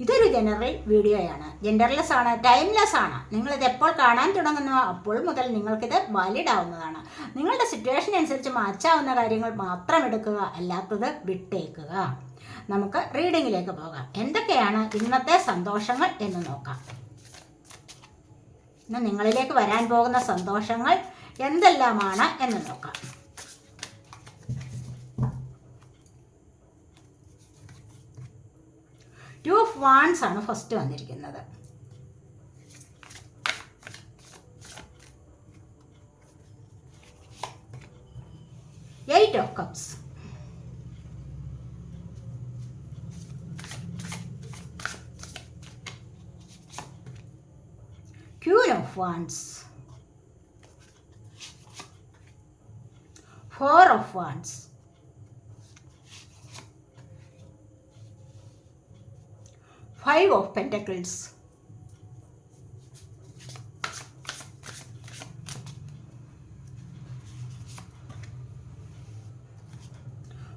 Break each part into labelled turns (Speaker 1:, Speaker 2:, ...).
Speaker 1: ഇതൊരു ജനറൽ വീഡിയോയാണ്. ജെൻഡർലെസ് ആണ് ടൈംലെസ് ആണ്. നിങ്ങളിത് എപ്പോൾ കാണാൻ തുടങ്ങുന്നു അപ്പോൾ മുതൽ നിങ്ങൾക്കിത് വാലിഡ് ആവുന്നതാണ്. നിങ്ങളുടെ സിറ്റുവേഷൻ അനുസരിച്ച് മാറ്റാവുന്ന കാര്യങ്ങൾ മാത്രം എടുക്കുക അല്ലാത്തത് വിട്ടേക്കുക. നമുക്ക് റീഡിങ്ങിലേക്ക് പോകാം. എന്തൊക്കെയാണ് ഇന്നത്തെ സന്തോഷങ്ങൾ എന്ന് നോക്കാം. ഇന്ന് നിങ്ങളിലേക്ക് വരാൻ പോകുന്ന സന്തോഷങ്ങൾ എന്തെല്ലാമാണ് എന്ന് നോക്കാം ടു വാൺസ് ആണ് ഫസ്റ്റ് വന്നിരിക്കുന്നത്. Eight of cups queen of wands four of wands five of pentacles.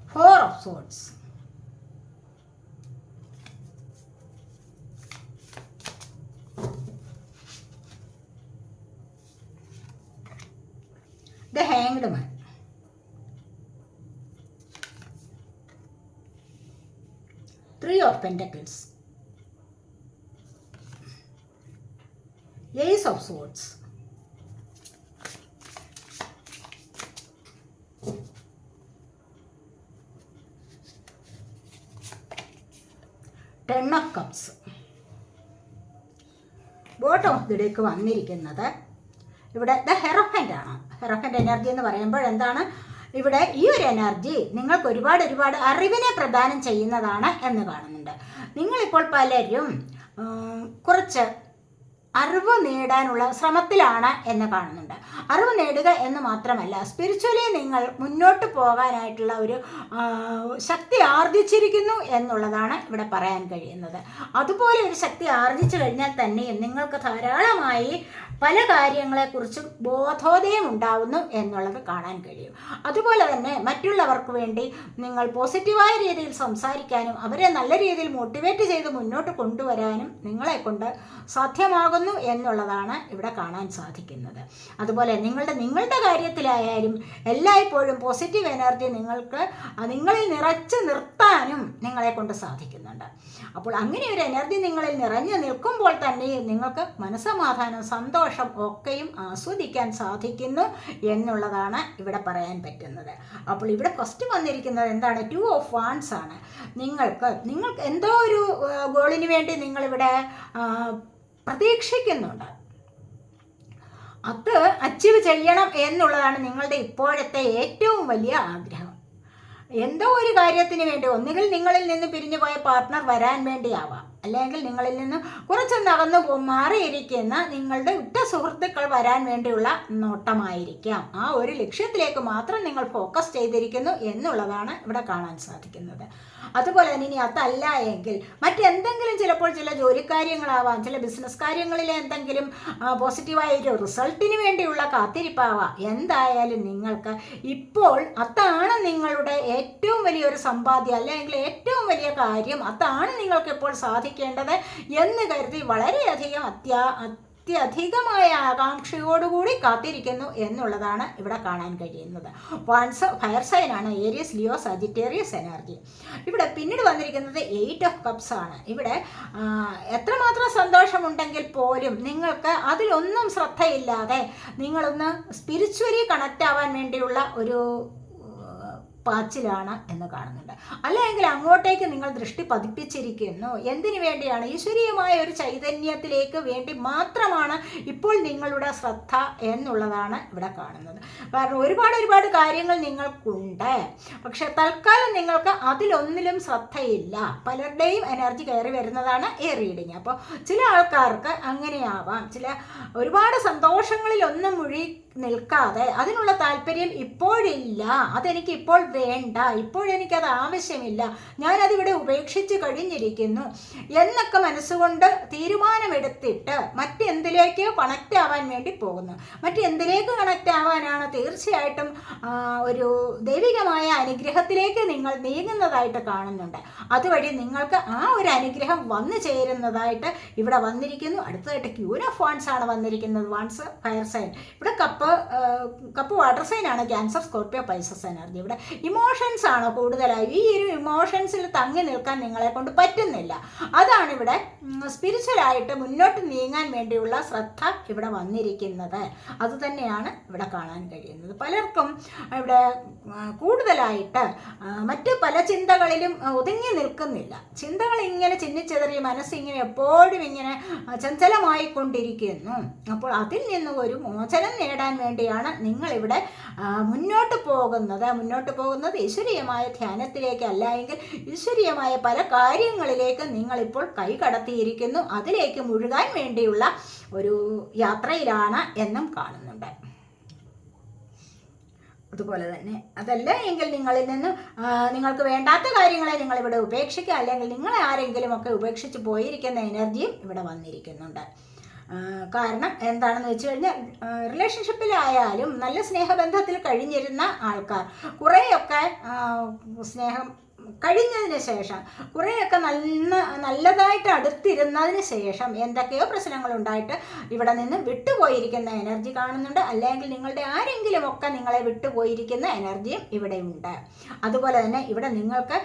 Speaker 1: Four of swords. The hanged man three of pentacles cups bottom of the deck വന്നിരിക്കുന്നത് ഇവിടെ ദ ഹെറോഫന്റ് ആണ്. ഹെറോഫന്റ് എനർജി എന്ന് പറയുമ്പോൾ എന്താണ്? ഇവിടെ ഈ ഒരു എനർജി നിങ്ങൾക്ക് ഒരുപാട് ഒരുപാട് അറിവിനെ പ്രദാനം ചെയ്യുന്നതാണ് എന്ന് കാണുന്നുണ്ട്. നിങ്ങളിപ്പോൾ പലരും കുറച്ച് അറിവ് നേടാനുള്ള ശ്രമത്തിലാണ് എന്ന് കാണുന്നുണ്ട്. അറിവ് നേടുക എന്ന് മാത്രമല്ല സ്പിരിച്വലി നിങ്ങൾ മുന്നോട്ട് പോകാനായിട്ടുള്ള ഒരു ശക്തി ആർജിച്ചിരിക്കുന്നു എന്നുള്ളതാണ് ഇവിടെ പറയാൻ കഴിയുന്നത്. അതുപോലെ ഒരു ശക്തി ആർജിച്ചു കഴിഞ്ഞാൽ തന്നെയും നിങ്ങൾക്ക് ധാരാളമായി പല കാര്യങ്ങളെക്കുറിച്ചും ബോധോദയം ഉണ്ടാവുന്നു എന്നുള്ളത് കാണാൻ കഴിയും. അതുപോലെ തന്നെ മറ്റുള്ളവർക്ക് വേണ്ടി നിങ്ങൾ പോസിറ്റീവായ രീതിയിൽ സംസാരിക്കാനും അവരെ നല്ല രീതിയിൽ മോട്ടിവേറ്റ് ചെയ്ത് മുന്നോട്ട് കൊണ്ടുവരാനും നിങ്ങളെ കൊണ്ട് എന്നുള്ളതാണ് ഇവിടെ കാണാൻ സാധിക്കുന്നത്. അതുപോലെ നിങ്ങളുടെ നിങ്ങളുടെ കാര്യത്തിലായാലും എല്ലായ്പ്പോഴും പോസിറ്റീവ് എനർജി നിങ്ങൾക്ക് നിങ്ങളിൽ നിറച്ച് നിർത്താനും നിങ്ങളെ കൊണ്ട് സാധിക്കുന്നുണ്ട്. അപ്പോൾ അങ്ങനെ ഒരു എനർജി നിങ്ങളിൽ നിറഞ്ഞു നിൽക്കുമ്പോൾ തന്നെ നിങ്ങൾക്ക് മനസ്സമാധാനം സന്തോഷം ഒക്കെയും ആസ്വദിക്കാൻ സാധിക്കുന്നു എന്നുള്ളതാണ് ഇവിടെ പറയാൻ പറ്റുന്നത്. അപ്പോൾ ഇവിടെ ഫസ്റ്റ് വന്നിരിക്കുന്നത് എന്താണ്? ടു ഓഫ് വാൺസ് ആണ്. നിങ്ങൾക്ക് നിങ്ങൾക്ക് എന്തോ ഒരു ഗോളിന് വേണ്ടി നിങ്ങളിവിടെ പ്രതീക്ഷിക്കുന്നുണ്ട്. അത് അച്ചീവ് ചെയ്യണം എന്നുള്ളതാണ് നിങ്ങളുടെ ഇപ്പോഴത്തെ ഏറ്റവും വലിയ ആഗ്രഹം. എന്തോ ഒരു കാര്യത്തിന് വേണ്ടി ഒന്നുകിൽ നിങ്ങളിൽ നിന്ന് പിരിഞ്ഞു പോയ പാർട്ട്ണർ വരാൻ വേണ്ടിയാവാം. അല്ലെങ്കിൽ നിങ്ങളിൽ നിന്ന് കുറച്ചൊന്ന് അകന്നു മാറിയിരിക്കുന്ന നിങ്ങളുടെ ഉറ്റ സുഹൃത്തുക്കൾ വരാൻ വേണ്ടിയുള്ള നോട്ടമായിരിക്കാം. ആ ഒരു ലക്ഷ്യത്തിലേക്ക് മാത്രം നിങ്ങൾ ഫോക്കസ് ചെയ്തിരിക്കുന്നു എന്നുള്ളതാണ് ഇവിടെ കാണാൻ സാധിക്കുന്നത്. അതുപോലെ തന്നെ ഇനി അതല്ല എങ്കിൽ മറ്റെന്തെങ്കിലും ചിലപ്പോൾ ചില ജോലിക്കാര്യങ്ങളാവാം ചില ബിസിനസ് കാര്യങ്ങളിലെ എന്തെങ്കിലും പോസിറ്റീവായ ഒരു റിസൾട്ടിന് വേണ്ടിയുള്ള കാത്തിരിപ്പാവാം. എന്തായാലും നിങ്ങൾക്ക് ഇപ്പോൾ അതാണ് നിങ്ങളുടെ ഏറ്റവും വലിയൊരു സമ്പാദ്യം അല്ലെങ്കിൽ ഏറ്റവും വലിയ കാര്യം. അതാണ് നിങ്ങൾക്ക് ഇപ്പോൾ സാധിക്കേണ്ടത് എന്ന് കരുതി വളരെയധികം അത്യാ അത്യധികമായ ആകാംക്ഷയോടുകൂടി കാത്തിരിക്കുന്നു എന്നുള്ളതാണ് ഇവിടെ കാണാൻ കഴിയുന്നത്. വൺസ് ഫയർ സൈനാണ് ഏരിയസ് ലിയോ സജിറ്റേറിയസ് എനർജി. ഇവിടെ പിന്നീട് വന്നിരിക്കുന്നത് എയ്റ്റ് ഓഫ് കപ്സ് ആണ്. ഇവിടെ എത്രമാത്രം സന്തോഷമുണ്ടെങ്കിൽ പോലും നിങ്ങൾക്ക് അതിലൊന്നും ശ്രദ്ധയില്ലാതെ നിങ്ങളൊന്ന് സ്പിരിച്വലി കണക്റ്റ് ആവാൻ വേണ്ടിയുള്ള ഒരു പാച്ചിലാണ് എന്ന് കാണുന്നുണ്ട്. അല്ലെങ്കിൽ അങ്ങോട്ടേക്ക് നിങ്ങൾ ദൃഷ്ടി പതിപ്പിച്ചിരിക്കുന്നു. എന്തിനു വേണ്ടിയാണ്? ഈശ്വരീയമായ ഒരു ചൈതന്യത്തിലേക്ക് വേണ്ടി മാത്രമാണ് ഇപ്പോൾ നിങ്ങളുടെ ശ്രദ്ധ എന്നുള്ളതാണ് ഇവിടെ കാണുന്നത്. കാരണം ഒരുപാട് ഒരുപാട് കാര്യങ്ങൾ നിങ്ങൾക്കുണ്ട്. പക്ഷെ തൽക്കാലം നിങ്ങൾക്ക് അതിലൊന്നിലും ശ്രദ്ധയില്ല. പലരുടെയും എനർജി കയറി വരുന്നതാണ് ഈ റീഡിങ് അപ്പോൾ ചില ആൾക്കാർക്ക് അങ്ങനെയാവാം. ചില ഒരുപാട് സന്തോഷങ്ങളിലൊന്നും മുഴി നിൽക്കാതെ അതിനുള്ള താല്പര്യം ഇപ്പോഴില്ല. അതെനിക്ക് ഇപ്പോൾ വേണ്ട ഇപ്പോഴെനിക്കത് ആവശ്യമില്ല. ഞാനതിവിടെ ഉപേക്ഷിച്ച് കഴിഞ്ഞിരിക്കുന്നു. എന്നൊക്കെ മനസ്സുകൊണ്ട് തീരുമാനമെടുത്തിട്ട് മറ്റെന്തിലേക്ക് കണക്റ്റ് ആവാൻ വേണ്ടി പോകുന്നു. മറ്റെന്തിലേക്ക് കണക്റ്റ് ആവാനാണ് തീർച്ചയായിട്ടും ഒരു ദൈവികമായ അനുഗ്രഹത്തിലേക്ക് നിങ്ങൾ നീങ്ങുന്നതായിട്ട് കാണുന്നുണ്ട്. അതുവഴി നിങ്ങൾക്ക് ആ ഒരു അനുഗ്രഹം വന്നു ചേരുന്നതായിട്ട് ഇവിടെ വന്നിരിക്കുന്നു. അടുത്തതായിട്ട് ക്യൂൻ ഓഫ് വാൺസ് ആണ് വന്നിരിക്കുന്നത്. വാൺസ് ഫയർ സൈൻ ഇവിടെ കപ്പ് കപ്പ് കപ്പ് വാട്ടർ സൈനാണ് ക്യാൻസർ സ്കോർപ്പിയോ പൈസസ് എനർജി ഇവിടെ ഇമോഷൻസ് ആണ് കൂടുതലായി. ഈ ഒരു ഇമോഷൻസിൽ തങ്ങി നിൽക്കാൻ നിങ്ങളെ കൊണ്ട് പറ്റുന്നില്ല. അതാണ് ഇവിടെ സ്പിരിച്വലായിട്ട് മുന്നോട്ട് നീങ്ങാൻ വേണ്ടിയുള്ള ശ്രദ്ധ ഇവിടെ വന്നിരിക്കുന്നത്. അതുതന്നെയാണ് ഇവിടെ കാണാൻ കഴിയുന്നത്. പലർക്കും ഇവിടെ കൂടുതലായിട്ട് മറ്റ് പല ചിന്തകളിലും ഒതുങ്ങി നിൽക്കുന്നില്ല. ചിന്തകൾ ഇങ്ങനെ ചിന്നിച്ചെതറി മനസ്സിങ്ങനെ എപ്പോഴും ഇങ്ങനെ ചഞ്ചലമായിക്കൊണ്ടിരിക്കുന്നു. അപ്പോൾ അതിൽ നിന്ന് ഒരു മോചനം നേടാൻ വേണ്ടിയാണ് നിങ്ങളിവിടെ മുന്നോട്ട് പോകുന്നത്. മുന്നോട്ട് പോകുന്നത് ഈശ്വരീയമായ ധ്യാനത്തിലേക്ക് അല്ല എങ്കിൽ ഈശ്വരീയമായ പല കാര്യങ്ങളിലേക്ക് നിങ്ങളിപ്പോൾ കൈ കടത്തിയിരിക്കുന്നു അതിലേക്ക് മുഴുകാൻ വേണ്ടിയുള്ള ഒരു യാത്രയിലാണ് എന്നും കാണുന്നുണ്ട്. അതുപോലെ തന്നെ അതല്ല എങ്കിൽ നിങ്ങളിൽ നിന്ന് നിങ്ങൾക്ക് വേണ്ടാത്ത കാര്യങ്ങളെ നിങ്ങൾ ഇവിടെ ഉപേക്ഷിക്കുക. അല്ലെങ്കിൽ നിങ്ങളെ ആരെങ്കിലും ഒക്കെ ഉപേക്ഷിച്ച് പോയിരിക്കുന്ന എനർജിയും ഇവിടെ വന്നിരിക്കുന്നുണ്ട്. കാരണം എന്താണെന്ന് വെച്ച് കഴിഞ്ഞാൽ റിലേഷൻഷിപ്പിലായാലും നല്ല സ്നേഹബന്ധത്തിൽ കഴിഞ്ഞിരുന്ന ആൾക്കാർ കുറേയൊക്കെ സ്നേഹം കഴിഞ്ഞതിന് ശേഷം കുറേയൊക്കെ നല്ല നല്ലതായിട്ട് അടുത്തിരുന്നതിന് ശേഷം എന്തൊക്കെയോ പ്രശ്നങ്ങളുണ്ടായിട്ട് ഇവിടെ നിന്ന് വിട്ടുപോയിരിക്കുന്ന എനർജി കാണുന്നുണ്ട്. അല്ലെങ്കിൽ നിങ്ങളുടെ ആരെങ്കിലും ഒക്കെ നിങ്ങളെ വിട്ടുപോയിരിക്കുന്ന എനർജിയും ഇവിടെ ഉണ്ട് അതുപോലെ തന്നെ ഇവിടെ നിങ്ങൾക്ക്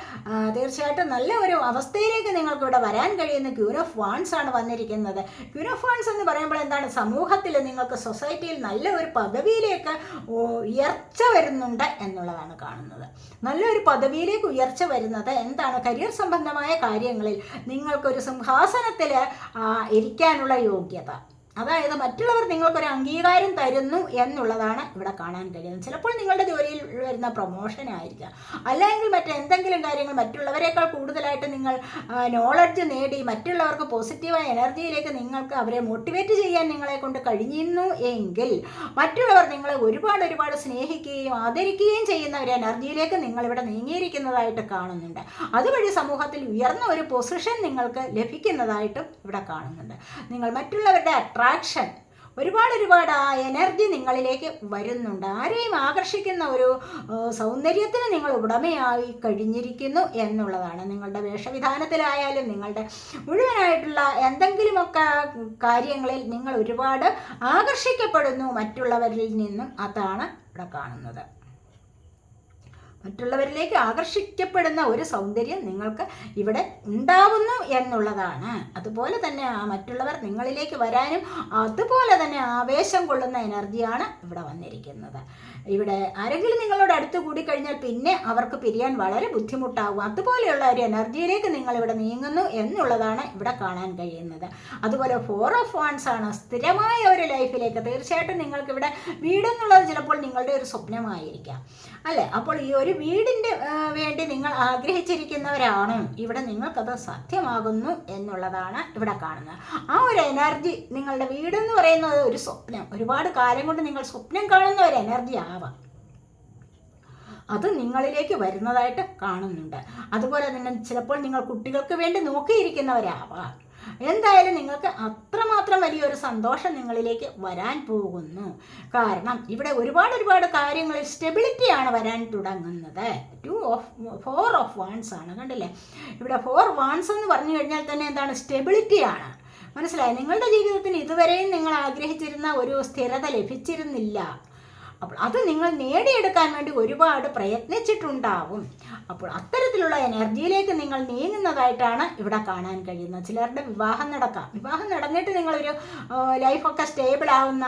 Speaker 1: തീർച്ചയായിട്ടും നല്ല ഒരു അവസ്ഥയിലേക്ക് നിങ്ങൾക്ക് ഇവിടെ വരാൻ കഴിയുന്ന ക്യൂൻ ഓഫ് വാൺസ് ആണ് വന്നിരിക്കുന്നത്. ക്യൂൻ ഓഫ് വാൺസ് എന്ന് പറയുമ്പോൾ എന്താണ്? സമൂഹത്തിൽ നിങ്ങൾക്ക് സൊസൈറ്റിയിൽ നല്ല ഒരു പദവിയിലേക്ക് ഉയർച്ച വരുന്നുണ്ട് എന്നുള്ളതാണ് കാണുന്നത്. നല്ലൊരു പദവിയിലേക്ക് ഉയർച്ച വരുന്നത്? എന്താണ് കരിയർ സംബന്ധമായ കാര്യങ്ങളിൽ നിങ്ങൾക്കൊരു സിംഹാസനത്തിൽ ഇരിക്കാനുള്ള യോഗ്യത? അതായത് മറ്റുള്ളവർ നിങ്ങൾക്കൊരു അംഗീകാരം തരുന്നു എന്നുള്ളതാണ് ഇവിടെ കാണാൻ കഴിയുന്നത്. ചിലപ്പോൾ നിങ്ങളുടെ ജോലിയിൽ വരുന്ന പ്രൊമോഷൻ ആയിരിക്കാം. അല്ലെങ്കിൽ മറ്റെന്തെങ്കിലും കാര്യങ്ങൾ മറ്റുള്ളവരെക്കാൾ കൂടുതലായിട്ട് നിങ്ങൾ നോളജ് നേടി മറ്റുള്ളവർക്ക് പോസിറ്റീവായ എനർജിയിലേക്ക് നിങ്ങൾക്ക് അവരെ മോട്ടിവേറ്റ് ചെയ്യാൻ നിങ്ങളെ കൊണ്ട് കഴിഞ്ഞിരുന്നു എങ്കിൽ മറ്റുള്ളവർ നിങ്ങളെ ഒരുപാട് ഒരുപാട് സ്നേഹിക്കുകയും ആദരിക്കുകയും ചെയ്യുന്ന ഒരു എനർജിയിലേക്ക് നിങ്ങളിവിടെ നീങ്ങിയിരിക്കുന്നതായിട്ട് കാണുന്നുണ്ട്. അതുവഴി സമൂഹത്തിൽ ഉയർന്ന ഒരു പൊസിഷൻ നിങ്ങൾക്ക് ലഭിക്കുന്നതായിട്ടും ഇവിടെ കാണുന്നുണ്ട്. നിങ്ങൾ മറ്റുള്ളവരുടെ അട്രാക്ഷൻ ഒരുപാട് ഒരുപാട് ആ എനർജി നിങ്ങളിലേക്ക് വരുന്നുണ്ട്. ആരെയും ആകർഷിക്കുന്ന ഒരു സൗന്ദര്യത്തിന് നിങ്ങൾ ഉടമയായി കഴിഞ്ഞിരിക്കുന്നു എന്നുള്ളതാണ് നിങ്ങളുടെ വേഷവിധാനത്തിലായാലും നിങ്ങളുടെ മുഴുവനായിട്ടുള്ള എന്തെങ്കിലുമൊക്കെ കാര്യങ്ങളിൽ നിങ്ങൾ ഒരുപാട് ആകർഷിക്കപ്പെടുന്നു മറ്റുള്ളവരിൽ നിന്നും അതാണ് ഇവിടെ കാണുന്നത്. മറ്റുള്ളവരിലേക്ക് ആകർഷിക്കപ്പെടുന്ന ഒരു സൗന്ദര്യം നിങ്ങൾക്ക് ഇവിടെ ഉണ്ടാവുന്നു എന്നുള്ളതാണ്. അതുപോലെ തന്നെ ആ മറ്റുള്ളവർ നിങ്ങളിലേക്ക് വരാനും അതുപോലെ തന്നെ ആവേശം കൊള്ളുന്ന എനർജിയാണ് ഇവിടെ വന്നിരിക്കുന്നത്. ഇവിടെ ആരെങ്കിലും നിങ്ങളോട് അടുത്ത് കൂടിക്കഴിഞ്ഞാൽ പിന്നെ അവർക്ക് പിരിയാൻ വളരെ ബുദ്ധിമുട്ടാകും. അതുപോലെയുള്ള ഒരു എനർജിയിലേക്ക് നിങ്ങൾ ഇവിടെ നീങ്ങുന്നു എന്നുള്ളതാണ് ഇവിടെ കാണാൻ കഴിയുന്നത്. അതുപോലെ ഫോർ ഓഫ് വൺസ് ആണ് സ്ഥിരമായ ഒരു ലൈഫിലേക്ക് തീർച്ചയായിട്ടും നിങ്ങൾക്ക് ഇവിടെ വീടെന്നുള്ളത് ചിലപ്പോൾ നിങ്ങളുടെ ഒരു സ്വപ്നമായിരിക്കാം. അല്ലേ? അപ്പോൾ ഈ ഒരു വീടിന്റെ വേണ്ടി നിങ്ങൾ ആഗ്രഹിച്ചിരിക്കുന്നവരാണ്. ഇവിടെ നിങ്ങൾക്കത് സാധ്യമാകുന്നു എന്നുള്ളതാണ് ഇവിടെ കാണുന്നത്. ആ ഒരു എനർജി നിങ്ങളുടെ വീടെന്ന് പറയുന്നത് ഒരു സ്വപ്നം. ഒരുപാട് കാലം കൊണ്ട് നിങ്ങൾ സ്വപ്നം കാണുന്ന ഒരു എനർജി ആവാം അത് നിങ്ങളിലേക്ക് വരുന്നതായിട്ട് കാണുന്നുണ്ട്. അതുപോലെ തന്നെ ചിലപ്പോൾ നിങ്ങൾ കുട്ടികൾക്ക് വേണ്ടി നോക്കിയിരിക്കുന്നവരാവാം. എന്തായാലും നിങ്ങൾക്ക് അത്രമാത്രം വലിയൊരു സന്തോഷം നിങ്ങളിലേക്ക് വരാൻ പോകുന്നു. കാരണം ഇവിടെ ഒരുപാട് ഒരുപാട് കാര്യങ്ങളിൽ സ്റ്റെബിലിറ്റിയാണ് വരാൻ തുടങ്ങുന്നത്. Two of four of wands ആണ് കണ്ടില്ലേ? ഇവിടെ ഫോർ വാൺസ് എന്ന് പറഞ്ഞു കഴിഞ്ഞാൽ തന്നെ എന്താണ്? സ്റ്റെബിലിറ്റിയാണ് മനസ്സിലായി? നിങ്ങളുടെ ജീവിതത്തിന് ഇതുവരെയും നിങ്ങൾ ആഗ്രഹിച്ചിരുന്ന ഒരു സ്ഥിരത ലഭിച്ചിരുന്നില്ല. അപ്പോൾ അത് നിങ്ങൾ നേടിയെടുക്കാൻ വേണ്ടി ഒരുപാട് പ്രയത്നിച്ചിട്ടുണ്ടാവും. അപ്പോൾ അത്തരത്തിലുള്ള എനർജിയിലേക്ക് നിങ്ങൾ നീങ്ങുന്നതായിട്ടാണ് ഇവിടെ കാണാൻ കഴിയുന്നത്. ചിലരുടെ വിവാഹം നടക്കാം. വിവാഹം നടന്നിട്ട് നിങ്ങളൊരു ലൈഫൊക്കെ സ്റ്റേബിൾ ആവുന്ന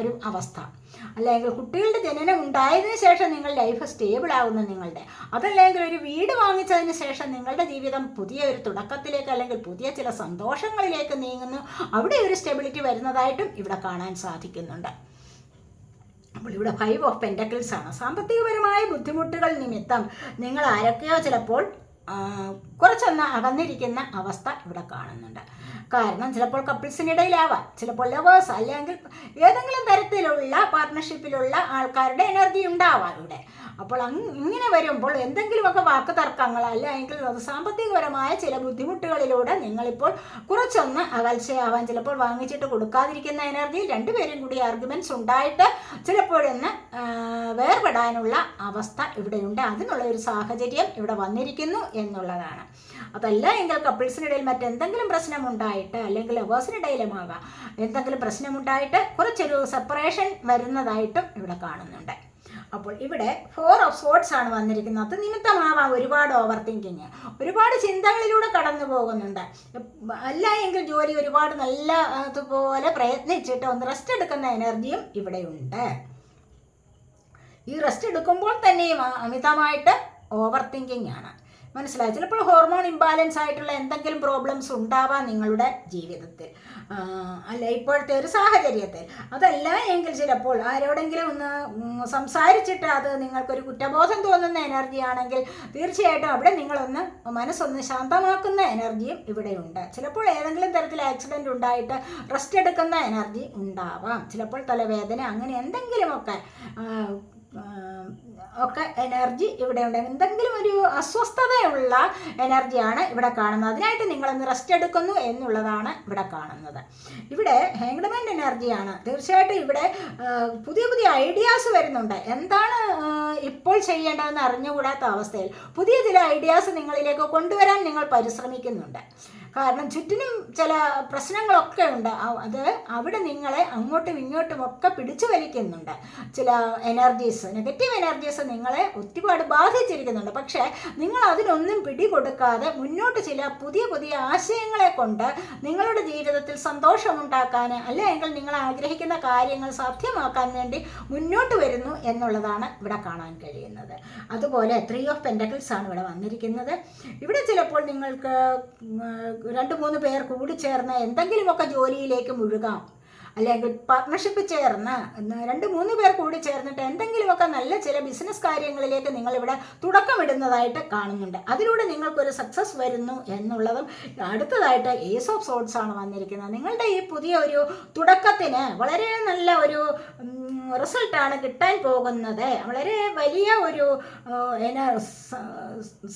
Speaker 1: ഒരു അവസ്ഥ. അല്ലെങ്കിൽ കുട്ടികളുടെ ജനനം ഉണ്ടായതിനു ശേഷം നിങ്ങൾ ലൈഫ് സ്റ്റേബിൾ ആവുന്ന നിങ്ങളുടെ. അതല്ലെങ്കിൽ ഒരു വീട് വാങ്ങിച്ചതിന് ശേഷം നിങ്ങളുടെ ജീവിതം പുതിയ ഒരു തുടക്കത്തിലേക്ക് അല്ലെങ്കിൽ പുതിയ ചില സന്തോഷങ്ങളിലേക്ക് നീങ്ങുന്നു. അവിടെ ഒരു സ്റ്റെബിലിറ്റി വരുന്നതായിട്ടും ഇവിടെ കാണാൻ സാധിക്കുന്നുണ്ട്. ഇവിടെ ഫൈവ് ഓഫ് പെന്റക്കിൾസ് ആണ്. സാമ്പത്തികപരമായ ബുദ്ധിമുട്ടുകൾ നിമിത്തം നിങ്ങൾ ആരൊക്കെയോ ചിലപ്പോൾ കുറച്ചൊന്ന് അകന്നിരിക്കുന്ന അവസ്ഥ ഇവിടെ കാണുന്നുണ്ട്. കാരണം ചിലപ്പോൾ കപ്പിൾസിനിടയിലാവാം ചിലപ്പോൾ ലവേഴ്സ് അല്ലെങ്കിൽ ഏതെങ്കിലും തരത്തിലുള്ള പാർട്ട്ണർഷിപ്പിലുള്ള ആൾക്കാരുടെ എനർജി ഉണ്ടാവാം ഇവിടെ. അപ്പോൾ ഇങ്ങനെ വരുമ്പോൾ എന്തെങ്കിലുമൊക്കെ വാക്ക് തർക്കങ്ങൾ അല്ലെങ്കിൽ സാമ്പത്തികപരമായ ചില ബുദ്ധിമുട്ടുകളിലൂടെ നിങ്ങളിപ്പോൾ കുറച്ചൊന്ന് അകൽച്ചയാവാൻ ചിലപ്പോൾ വാങ്ങിച്ചിട്ട് കൊടുക്കാതിരിക്കുന്ന എനർജിയിൽ രണ്ടുപേരും കൂടി ആർഗ്യുമെന്റ്സ് ഉണ്ടായിട്ട് ചിലപ്പോഴൊന്ന് വേർപെടാനുള്ള അവസ്ഥ ഇവിടെയുണ്ട്. അതിനുള്ള ഒരു സാഹചര്യം ഇവിടെ വന്നിരിക്കുന്നു. എന്നുള്ളതാണ്. അതല്ല എങ്കിൽ കപ്പിൾസിനിടയിൽ മറ്റെന്തെങ്കിലും പ്രശ്നമുണ്ടായിട്ട് അല്ലെങ്കിൽ ലവേഴ്സിനിടയിലുമാകാം എന്തെങ്കിലും പ്രശ്നമുണ്ടായിട്ട് കുറച്ചൊരു സെപ്പറേഷൻ വരുന്നതായിട്ടും ഇവിടെ കാണുന്നുണ്ട്. അപ്പോൾ ഇവിടെ ഫോർ ഓഫ് സോട്ട്സ് ആണ് വന്നിരിക്കുന്നത്. അത് നിമിത്തമാവാം ഒരുപാട് ഓവർ തിങ്കിങ് ഒരുപാട് ചിന്തകളിലൂടെ കടന്നു പോകുന്നുണ്ട്. അല്ല എങ്കിൽ ജോലി ഒരുപാട് നല്ല അതുപോലെ പ്രയത്നിച്ചിട്ട് ഒന്ന് റെസ്റ്റ് എടുക്കുന്ന എനർജിയും ഇവിടെയുണ്ട്. ഈ റെസ്റ്റ് എടുക്കുമ്പോൾ തന്നെയും അമിതമായിട്ട് ഓവർ തിങ്കിങ് ആണ്. മനസ്സിലായി. ചിലപ്പോൾ ഹോർമോൺ ഇംബാലൻസ് ആയിട്ടുള്ള എന്തെങ്കിലും പ്രോബ്ലംസ് ഉണ്ടാവാം നിങ്ങളുടെ ജീവിതത്തിൽ. അല്ല ഇപ്പോഴത്തെ ഒരു സാഹചര്യത്തിൽ. അതല്ല എങ്കിൽ ചിലപ്പോൾ ആരോടെങ്കിലും ഒന്ന് സംസാരിച്ചിട്ട് അത് നിങ്ങൾക്കൊരു കുറ്റബോധം തോന്നുന്ന എനർജി ആണെങ്കിൽ തീർച്ചയായിട്ടും അവിടെ നിങ്ങളൊന്ന് മനസ്സൊന്ന് ശാന്തമാക്കുന്ന എനർജിയും ഇവിടെയുണ്ട് ചിലപ്പോൾ ഏതെങ്കിലും തരത്തിൽ ആക്സിഡന്റ് ഉണ്ടായിട്ട് റെസ്റ്റ് എടുക്കുന്ന എനർജി ഉണ്ടാവാം. ചിലപ്പോൾ തലവേദന അങ്ങനെ എന്തെങ്കിലുമൊക്കെ ഒക്കെ എനർജി ഇവിടെ ഉണ്ട്. എന്തെങ്കിലും ഒരു അസ്വസ്ഥതയുള്ള എനർജിയാണ് ഇവിടെ കാണുന്നത്. അതിനായിട്ട് നിങ്ങളൊന്ന് റെസ്റ്റ് എടുക്കുന്നു എന്നുള്ളതാണ് ഇവിടെ കാണുന്നത്. ഇവിടെ ഹാങ്ഡ്മാൻ എനർജിയാണ് തീർച്ചയായിട്ടും ഇവിടെ പുതിയ പുതിയ ഐഡിയാസ് വരുന്നുണ്ട്. എന്താണ് ഇപ്പോൾ ചെയ്യേണ്ടതെന്ന് അറിഞ്ഞുകൂടാത്ത അവസ്ഥയിൽ പുതിയ ചില ഐഡിയാസ് നിങ്ങളിലേക്ക് കൊണ്ടുവരാൻ നിങ്ങൾ പരിശ്രമിക്കുന്നുണ്ട്. കാരണം ചുറ്റിനും ചില പ്രശ്നങ്ങളൊക്കെ ഉണ്ട്. അത് അവിടെ നിങ്ങളെ അങ്ങോട്ടും ഇങ്ങോട്ടും ഒക്കെ പിടിച്ചു വലിക്കുന്നുണ്ട്. ചില എനർജീസ് നെഗറ്റീവ് എനർജീസ് നിങ്ങളെ ഒരുപാട് ബാധിച്ചിരിക്കുന്നുണ്ട്. പക്ഷേ നിങ്ങൾ അതിനൊന്നും പിടികൊടുക്കാതെ മുന്നോട്ട് ചില പുതിയ പുതിയ ആശയങ്ങളെ കൊണ്ട് നിങ്ങളുടെ ജീവിതത്തിൽ സന്തോഷമുണ്ടാക്കാൻ അല്ലെങ്കിൽ നിങ്ങൾ ആഗ്രഹിക്കുന്ന കാര്യങ്ങൾ സാധ്യമാക്കാൻ വേണ്ടി മുന്നോട്ട് വരുന്നു എന്നുള്ളതാണ് ഇവിടെ കാണാൻ കഴിയുന്നത്. അതുപോലെ ത്രീ ഓഫ് പെൻഡക്കിൾസ് ആണ് ഇവിടെ വന്നിരിക്കുന്നത്. ഇവിടെ ചിലപ്പോൾ നിങ്ങൾക്ക് രണ്ട് മൂന്ന് പേർ കൂടി ചേർന്ന് എന്തെങ്കിലുമൊക്കെ ജോലിയിലേക്ക് മുഴുകാം. അല്ലെങ്കിൽ പാർട്ട്ണർഷിപ്പ് ചേർന്ന് രണ്ട് മൂന്ന് പേർ കൂടി ചേർന്നിട്ട് എന്തെങ്കിലുമൊക്കെ നല്ല ചില ബിസിനസ് കാര്യങ്ങളിലേക്ക് നിങ്ങളിവിടെ തുടക്കമിടുന്നതായിട്ട് കാണുന്നുണ്ട്. അതിലൂടെ നിങ്ങൾക്കൊരു സക്സസ് വരുന്നു എന്നുള്ളതും അടുത്തതായിട്ട് ഏസ് ഓഫ് സോട്ട്സ് ആണ് വന്നിരിക്കുന്നത്. നിങ്ങളുടെ ഈ പുതിയ ഒരു തുടക്കത്തിന് വളരെ നല്ല ഒരു റിസൾട്ടാണ് കിട്ടാൻ പോകുന്നത്. വളരെ വലിയ ഒരു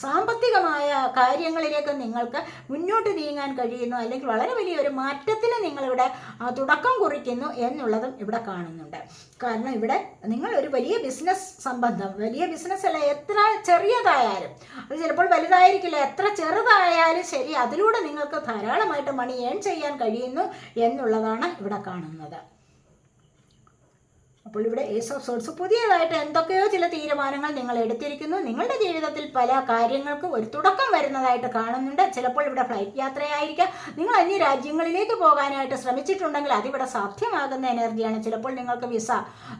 Speaker 1: സാമ്പത്തികമായ കാര്യങ്ങളിലേക്ക് നിങ്ങൾക്ക് മുന്നോട്ട് നീങ്ങാൻ കഴിയുന്നു. അല്ലെങ്കിൽ വളരെ വലിയൊരു മാറ്റത്തിന് നിങ്ങളിവിടെ തുടക്കം കുറിക്കുന്നു എന്നുള്ളതും ഇവിടെ കാണുന്നുണ്ട്. കാരണം ഇവിടെ നിങ്ങൾ ഒരു വലിയ ബിസിനസ് സംബന്ധം വലിയ ബിസിനസ് അല്ല എത്ര ചെറിയതായാലും അത് ചിലപ്പോൾ വലുതായിരിക്കില്ല എത്ര ചെറുതായാലും ശരി അതിലൂടെ നിങ്ങൾക്ക് ധാരാളമായിട്ട് മണി ഏൺ ചെയ്യാൻ കഴിയുന്നു എന്നുള്ളതാണ് ഇവിടെ കാണുന്നത്. അപ്പോൾ ഇവിടെ ഏസ് ഓഫ് സോഡ്സ് പുതിയതായിട്ട് എന്തൊക്കെയോ ചില തീരുമാനങ്ങൾ നിങ്ങൾ എടുത്തിരിക്കുന്നു. നിങ്ങളുടെ ജീവിതത്തിൽ പല കാര്യങ്ങൾക്കും ഒരു തുടക്കം വരുന്നതായിട്ട് കാണുന്നുണ്ട്. ചിലപ്പോൾ ഇവിടെ ഫ്ലൈറ്റ് യാത്രയായിരിക്കാം. നിങ്ങൾ അന്യ രാജ്യങ്ങളിലേക്ക് പോകാനായിട്ട് ശ്രമിച്ചിട്ടുണ്ടെങ്കിൽ അതിവിടെ സാധ്യമാകുന്ന എനർജിയാണ്. ചിലപ്പോൾ നിങ്ങൾക്ക് വിസ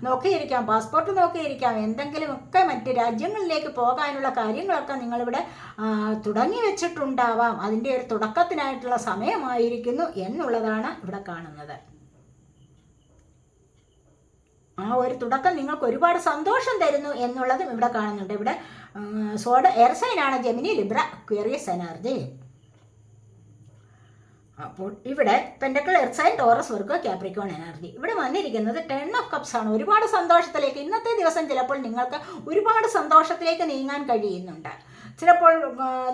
Speaker 1: നോക്കിയിരിക്കാം പാസ്പോർട്ട് നോക്കിയിരിക്കാം എന്തെങ്കിലും ഒക്കെ മറ്റ് രാജ്യങ്ങളിലേക്ക് പോകാനുള്ള കാര്യങ്ങളൊക്കെ നിങ്ങളിവിടെ തുടങ്ങി വെച്ചിട്ടുണ്ടാവാം. അതിന്റെ ഒരു തുടക്കത്തിനായിട്ടുള്ള സമയമായിരിക്കുന്നു എന്നുള്ളതാണ് ഇവിടെ കാണുന്നത്. ആ ഒരു തുടക്കം നിങ്ങൾക്ക് ഒരുപാട് സന്തോഷം തരുന്നു എന്നുള്ളതും ഇവിടെ കാണുന്നുണ്ട്. ഇവിടെ സോഡ് എയർ സൈനാണ് ജെമിനി ലിബ്ര ക്വേറിയസ് എനർജി. അപ്പോൾ ഇവിടെ pentacle earth sign Taurus Virgo Capricorn energy. ഇവിടെ വന്നിരിക്കുന്നത് ടെൻ ഓഫ് കപ്സ് ആണ്. ഒരുപാട് സന്തോഷത്തിലേക്ക് ഇന്നത്തെ ദിവസം ചിലപ്പോൾ നിങ്ങൾക്ക് ഒരുപാട് സന്തോഷത്തിലേക്ക് നീങ്ങാൻ കഴിയുന്നുണ്ട്. ചിലപ്പോൾ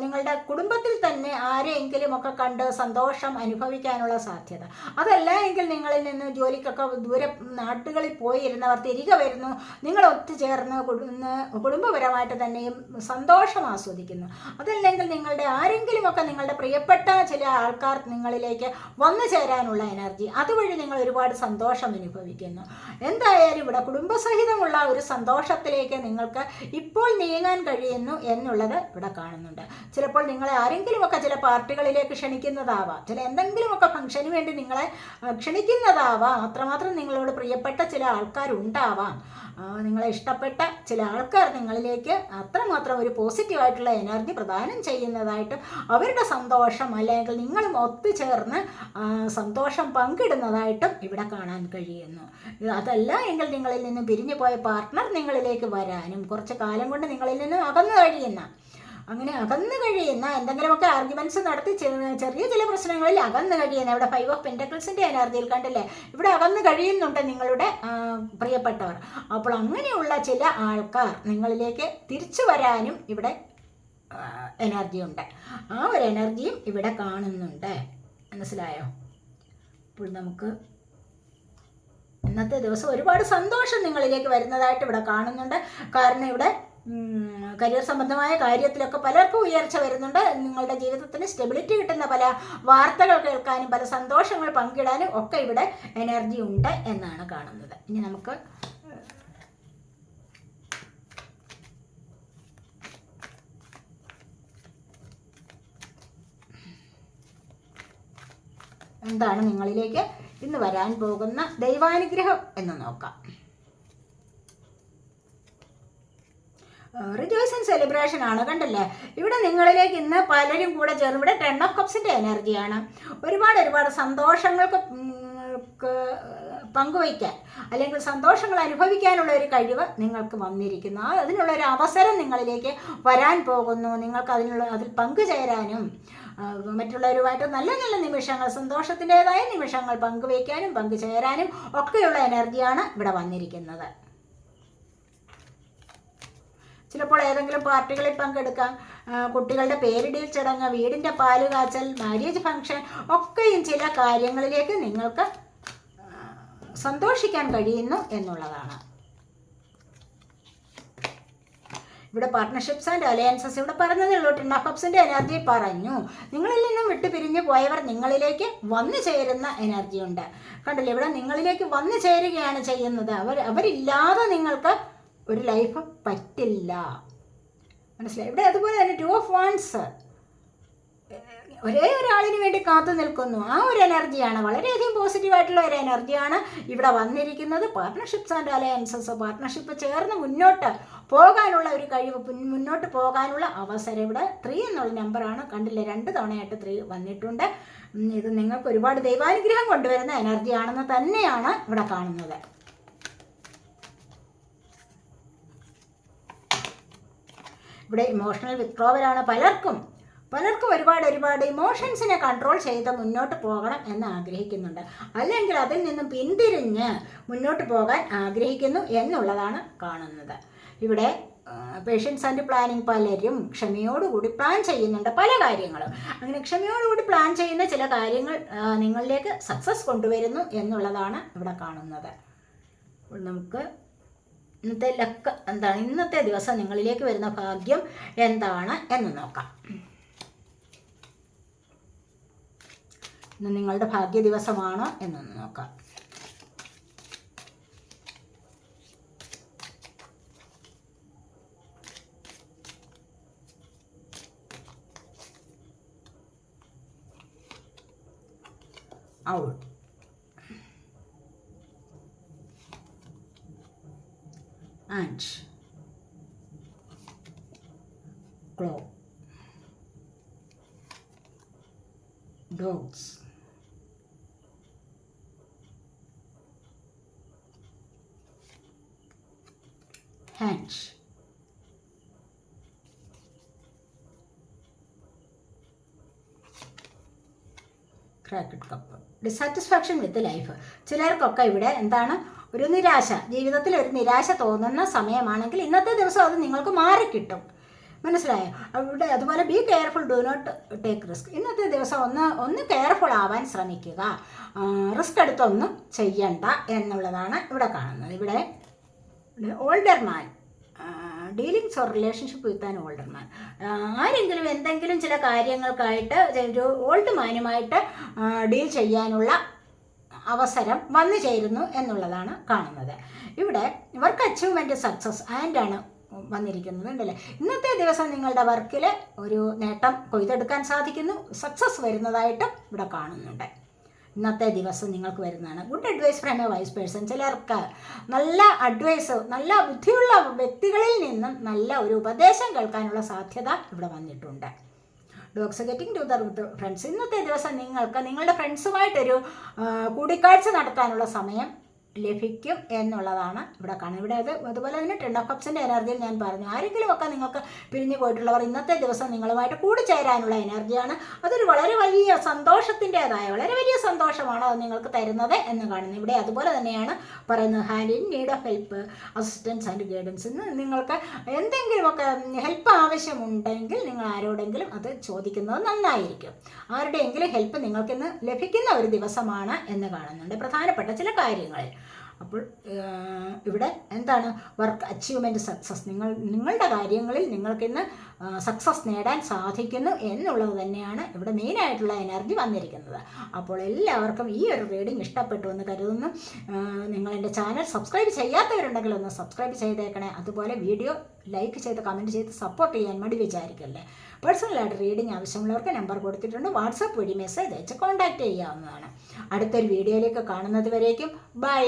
Speaker 1: നിങ്ങളുടെ കുടുംബത്തിൽ തന്നെ ആരെയെങ്കിലും ഒക്കെ കണ്ട് സന്തോഷം അനുഭവിക്കാനുള്ള സാധ്യത. അതല്ല എങ്കിൽ നിങ്ങളിൽ നിന്ന് ജോലിക്കൊക്കെ ദൂരെ നാട്ടുകളിൽ പോയിരുന്നവർ തിരികെ വരുന്നു. നിങ്ങൾ ഒത്തുചേർന്ന് കുടുംബ കുടുംബപരമായിട്ട് തന്നെയും സന്തോഷം ആസ്വദിക്കുന്നു. അതല്ലെങ്കിൽ നിങ്ങളുടെ ആരെങ്കിലുമൊക്കെ നിങ്ങളുടെ പ്രിയപ്പെട്ട ചില ആൾക്കാർ നിങ്ങളിലേക്ക് വന്നു ചേരാനുള്ള എനർജി അതുവഴി നിങ്ങൾ ഒരുപാട് സന്തോഷം അനുഭവിക്കുന്നു. എന്തായാലും ഇവിടെ കുടുംബസഹിതമുള്ള ഒരു സന്തോഷത്തിലേക്ക് നിങ്ങൾക്ക് ഇപ്പോൾ നീങ്ങാൻ കഴിയുന്നു എന്നുള്ളത് ഇവിടെ കാണുന്നുണ്ട്. ചിലപ്പോൾ നിങ്ങളെ ആരെങ്കിലുമൊക്കെ ചില പാർട്ടികളിലേക്ക് ക്ഷണിക്കുന്നതാവാം. ചില എന്തെങ്കിലുമൊക്കെ ഫംഗ്ഷന് വേണ്ടി നിങ്ങളെ ക്ഷണിക്കുന്നതാവാം. അത്രമാത്രം നിങ്ങളോട് പ്രിയപ്പെട്ട ചില ആൾക്കാരുണ്ടാവാം. നിങ്ങളെ ഇഷ്ടപ്പെട്ട ചില ആൾക്കാർ നിങ്ങളിലേക്ക് അത്രമാത്രം ഒരു പോസിറ്റീവായിട്ടുള്ള എനർജി പ്രദാനം ചെയ്യുന്നതായിട്ടും അവരുടെ സന്തോഷം അല്ലെങ്കിൽ നിങ്ങളും ഒത്തുചേർന്ന് ചേർന്ന് സന്തോഷം പങ്കിടുന്നതായിട്ടും ഇവിടെ കാണാൻ കഴിയുന്നു. അതല്ല എങ്കിൽ നിങ്ങളിൽ നിന്ന് പിരിഞ്ഞു പോയ പാർട്ട്ണർ നിങ്ങളിലേക്ക് വരാനും കുറച്ച് കാലം കൊണ്ട് നിങ്ങളിൽ നിന്ന് അകന്നു കഴിയുന്ന അങ്ങനെ അകന്നു കഴിയുന്ന എന്തെങ്കിലുമൊക്കെ ആർഗ്യുമെന്റ്സ് നടത്തി ചെറിയ ചില പ്രശ്നങ്ങളിൽ അകന്നു കഴിയുന്ന ഇവിടെ ഫൈവ് ഓഫ് പെന്റക്കിൾസിന്റെ എനർജിയിൽ കണ്ടില്ലേ? ഇവിടെ അകന്നു കഴിയുന്നുണ്ട് നിങ്ങളുടെ പ്രിയപ്പെട്ടവർ. അപ്പോൾ അങ്ങനെയുള്ള ചില ആൾക്കാർ നിങ്ങളിലേക്ക് തിരിച്ചു വരാനും ഇവിടെ എനർജി ഉണ്ട്. ആ ഒരു എനർജിയും ഇവിടെ കാണുന്നുണ്ട്. മനസ്സിലായോ? അപ്പോൾ നമുക്ക് ഇന്നത്തെ ദിവസം ഒരുപാട് സന്തോഷം നിങ്ങളിലേക്ക് വരുന്നതായിട്ട് ഇവിടെ കാണുന്നുണ്ട്. കാരണം ഇവിടെ കരിയർ സംബന്ധമായ കാര്യത്തിലൊക്കെ പലർക്കും ഉയർച്ച വരുന്നുണ്ട്. നിങ്ങളുടെ ജീവിതത്തിന് സ്റ്റെബിലിറ്റി കിട്ടുന്ന പല വാർത്തകൾ കേൾക്കാനും പല സന്തോഷങ്ങൾ പങ്കിടാനും ഒക്കെ ഇവിടെ എനർജി ഉണ്ട് എന്നാണ് കാണുന്നത്. ഇനി നമുക്ക് എന്താണ് നിങ്ങളിലേക്ക് ഇന്ന് വരാൻ പോകുന്ന ദൈവാനുഗ്രഹം എന്ന് നോക്കാം. റിജോയ്സ് ആൻഡ് സെലിബ്രേഷൻ ആണ് കണ്ടല്ലേ? ഇവിടെ നിങ്ങളിലേക്ക് ഇന്ന് പലരും കൂടെ ചേർന്ന് ഇവിടെ ടെൻ ഓഫ് കപ്സിന്റെ എനർജിയാണ് ഒരുപാട് ഒരുപാട് സന്തോഷങ്ങൾക്ക് പങ്കുവയ്ക്കാൻ അല്ലെങ്കിൽ സന്തോഷങ്ങൾ അനുഭവിക്കാനുള്ള ഒരു കഴിവ് നിങ്ങൾക്ക് വന്നിരിക്കുന്നു. അതിനുള്ള ഒരു അവസരം നിങ്ങളിലേക്ക് വരാൻ പോകുന്നു. നിങ്ങൾക്ക് അതിനുള്ള അതിൽ പങ്കുചേരാനും മറ്റുള്ളവരുമായിട്ട് നല്ല നല്ല നിമിഷങ്ങൾ സന്തോഷത്തിന്റെതായ നിമിഷങ്ങൾ പങ്കുവയ്ക്കാനും പങ്കുചേരാനും ഒക്കെയുള്ള എനർജിയാണ് ഇവിടെ വന്നിരിക്കുന്നത്. ചിലപ്പോൾ ഏതെങ്കിലും പാർട്ടികളിൽ പങ്കെടുക്കാം. കുട്ടികളുടെ പേരിടൽ ചടങ്ങ് വീടിന്റെ പാൽ കാച്ചൽ മാര്യേജ് ഫംഗ്ഷൻ ഒക്കെയും ചില കാര്യങ്ങളിലേക്ക് നിങ്ങൾക്ക് സന്തോഷിക്കാൻ കഴിയുന്നു എന്നുള്ളതാണ്. ഇവിടെ പാർട്ട്ണർഷിപ്സ് ആൻഡ് അലയൻസസ് ഇവിടെ പറഞ്ഞതേ ഉള്ളൂ. എനർജി പറഞ്ഞു. നിങ്ങളിൽ നിന്നും വിട്ടു പിരിഞ്ഞു പോയവർ നിങ്ങളിലേക്ക് വന്നു ചേരുന്ന എനർജി ഉണ്ട്. കണ്ടില്ലേ? ഇവിടെ നിങ്ങളിലേക്ക് വന്നു ചേരുകയാണ് ചെയ്യുന്നത്. അവർ അവരില്ലാതെ നിങ്ങൾക്ക് ഒരു ലൈഫ് പറ്റില്ല. മനസ്സിലായി? ഇവിടെ അതുപോലെ തന്നെ ടു ഓഫ് വൺസ് ഒരേ ഒരാളിന് വേണ്ടി കാത്തു നിൽക്കുന്നു. ആ ഒരു എനർജിയാണ് വളരെയധികം പോസിറ്റീവായിട്ടുള്ള ഒരു എനർജിയാണ് ഇവിടെ വന്നിരിക്കുന്നത്. പാർട്ട്ണർഷിപ്സ് ആൻഡ് അലയൻസസ് പാർട്ട്ണർഷിപ്പ് ചേർന്ന് മുന്നോട്ട് പോകാനുള്ള ഒരു കഴിവ് മുന്നോട്ട് പോകാനുള്ള അവസരം ഇവിടെ ത്രീ എന്നുള്ള നമ്പറാണ് കണ്ടില്ല? രണ്ട് തവണയായിട്ട് ത്രീ വന്നിട്ടുണ്ട്. ഇത് നിങ്ങൾക്ക് ഒരുപാട് ദൈവാനുഗ്രഹം കൊണ്ടുവരുന്ന എനർജിയാണെന്ന് തന്നെയാണ് ഇവിടെ കാണുന്നത്. ഇവിടെ ഇമോഷണൽ വിത്ഡ്രോവലാണ് പലർക്കും. പലർക്കും ഒരുപാട് ഒരുപാട് ഇമോഷൻസിനെ കൺട്രോൾ ചെയ്ത് മുന്നോട്ട് പോകണം എന്ന് ആഗ്രഹിക്കുന്നുണ്ട്. അല്ലെങ്കിൽ അതിൽ നിന്നും പിന്തിരിഞ്ഞ് മുന്നോട്ട് പോകാൻ ആഗ്രഹിക്കുന്നു എന്നുള്ളതാണ് കാണുന്നത്. ഇവിടെ പേഷ്യൻസ് ആൻഡ് പ്ലാനിങ് പലരും ക്ഷമയോടുകൂടി പ്ലാൻ ചെയ്യുന്നുണ്ട് പല കാര്യങ്ങളും. അങ്ങനെ ക്ഷമയോടുകൂടി പ്ലാൻ ചെയ്യുന്ന ചില കാര്യങ്ങൾ നിങ്ങളിലേക്ക് സക്സസ് കൊണ്ടുവരുന്നു എന്നുള്ളതാണ് ഇവിടെ കാണുന്നത്. നമുക്ക് ഇന്നത്തെ ലക്ക എന്താണ്? ഇന്നത്തെ ദിവസം നിങ്ങളിലേക്ക് വരുന്ന ഭാഗ്യം എന്താണ് എന്ന് നോക്കാം. ഇന്ന് നിങ്ങളുടെ ഭാഗ്യ ദിവസമാണോ എന്നൊന്ന് നോക്കാം. Out. And claw dogs hands. Cracked cup dissatisfaction with life ചിലർക്കൊക്കെ ഇവിടെ എന്താണ് ഒരു നിരാശ. ജീവിതത്തിൽ ഒരു നിരാശ തോന്നുന്ന സമയമാണെങ്കിൽ ഇന്നത്തെ ദിവസം അത് നിങ്ങൾക്ക് മാറിക്കിട്ടും. മനസ്സിലായോ? അവിടെ അതുപോലെ be careful do not take risk ഇന്നത്തെ ദിവസം ഒന്ന് ഒന്ന് കെയർഫുൾ ആവാൻ ശ്രമിക്കുക. റിസ്ക് എടുത്തൊന്നും ചെയ്യണ്ട എന്നുള്ളതാണ് ഇവിടെ കാണുന്നത്. ഇവിടെ older man dealings or relationship with an older man ആരെങ്കിലും എന്തെങ്കിലും ചില കാര്യങ്ങൾക്കായിട്ട് ഒരു ഓൾഡ് മാനുമായിട്ട് ഡീൽ ചെയ്യാനുള്ള അവസരം വന്നു ചേരുന്നു എന്നുള്ളതാണ് കാണുന്നത്. ഇവിടെ വർക്ക് അച്ചീവ്മെന്റ് സക്സസ് ആൻഡ് ആണ് വന്നിരിക്കുന്നത് ഉണ്ടല്ലേ? ഇന്നത്തെ ദിവസം നിങ്ങളുടെ വർക്കിൽ ഒരു നേട്ടം കൊയ്തെടുക്കാൻ സാധിക്കുന്നു. സക്സസ് വരുന്നതായിട്ടും ഇവിടെ കാണുന്നുണ്ട്. ഇന്നത്തെ ദിവസം നിങ്ങൾക്ക് വരുന്നതാണ്. Good advice from a wise person ചിലർക്ക് നല്ല അഡ്വൈസ് നല്ല ബുദ്ധിയുള്ള വ്യക്തികളിൽ നിന്നും നല്ല ഒരു ഉപദേശം കേൾക്കാനുള്ള സാധ്യത ഇവിടെ വന്നിട്ടുണ്ട്. Dogs getting to the friends ഇന്നത്തെ ദിവസം നിങ്ങൾക്ക് നിങ്ങളുടെ ഫ്രണ്ട്സുമായിട്ടൊരു കൂടിക്കാഴ്ച നടത്താനുള്ള സമയം ലഭിക്കും എന്നുള്ളതാണ് ഇവിടെ കാണുന്നത്. ഇവിടെ അത് അതുപോലെ തന്നെ ടെൻ ഓഫ് കപ്സിന്റെ എനർജിയിൽ ഞാൻ പറഞ്ഞു. ആരെങ്കിലും ഒക്കെ നിങ്ങൾക്ക് പിരിഞ്ഞു പോയിട്ടുള്ളവർ ഇന്നത്തെ ദിവസം നിങ്ങളുമായിട്ട് കൂടിച്ചേരാനുള്ള എനർജിയാണ് അതൊരു വളരെ വലിയ സന്തോഷത്തിന്റെതായ വളരെ വലിയ സന്തോഷമാണ് അത് നിങ്ങൾക്ക് തരുന്നത് എന്ന് കാണുന്നു ഇവിടെ അതുപോലെ തന്നെയാണ് പറയുന്നത്. Hand in need of help assistance and guidance ഇന്ന് നിങ്ങൾക്ക് എന്തെങ്കിലുമൊക്കെ ഹെൽപ്പ് ആവശ്യമുണ്ടെങ്കിൽ നിങ്ങൾ ആരോടെങ്കിലും അത് ചോദിക്കുന്നത് നന്നായിരിക്കും. ആരുടെയെങ്കിലും ഹെൽപ്പ് നിങ്ങൾക്കിന്ന് ലഭിക്കുന്ന ഒരു ദിവസമാണ് എന്ന് കാണുന്നുണ്ട്. പ്രധാനപ്പെട്ട ചില കാര്യങ്ങളിൽ. അപ്പോൾ ഇവിടെ എന്താണ് വർക്ക് അച്ചീവ്മെന്റ് സക്സസ് നിങ്ങൾ നിങ്ങളുടെ കാര്യങ്ങളിൽ നിങ്ങൾക്കിന്ന് സക്സസ് നേടാൻ സാധിക്കുന്നു എന്നുള്ളത് തന്നെയാണ് ഇവിടെ മെയിനായിട്ടുള്ള എനർജി വന്നിരിക്കുന്നത്. അപ്പോൾ എല്ലാവർക്കും ഈ ഒരു റീഡിംഗ് ഇഷ്ടപ്പെട്ടു എന്ന് കരുതുന്നു. നിങ്ങൾ എന്റെ ചാനൽ സബ്സ്ക്രൈബ് ചെയ്യാത്തവരുണ്ടെങ്കിൽ ഒന്ന് സബ്സ്ക്രൈബ് ചെയ്തേക്കണേ. അതുപോലെ വീഡിയോ ലൈക്ക് ചെയ്ത് കമന്റ് ചെയ്ത് സപ്പോർട്ട് ചെയ്യാൻ മടി വിചാരിക്കല്ലേ. പേഴ്സണലായിട്ട് റീഡിംഗ് ആവശ്യമുള്ളവർക്ക് നമ്പർ കൊടുത്തിട്ടുണ്ട്. വാട്സപ്പ് വഴി മെസ്സേജ് അയച്ച് കോൺടാക്റ്റ് ചെയ്യാവുന്നതാണ്. അടുത്തൊരു വീഡിയോയിലേക്ക് കാണുന്നത് വരേക്കും. ബൈ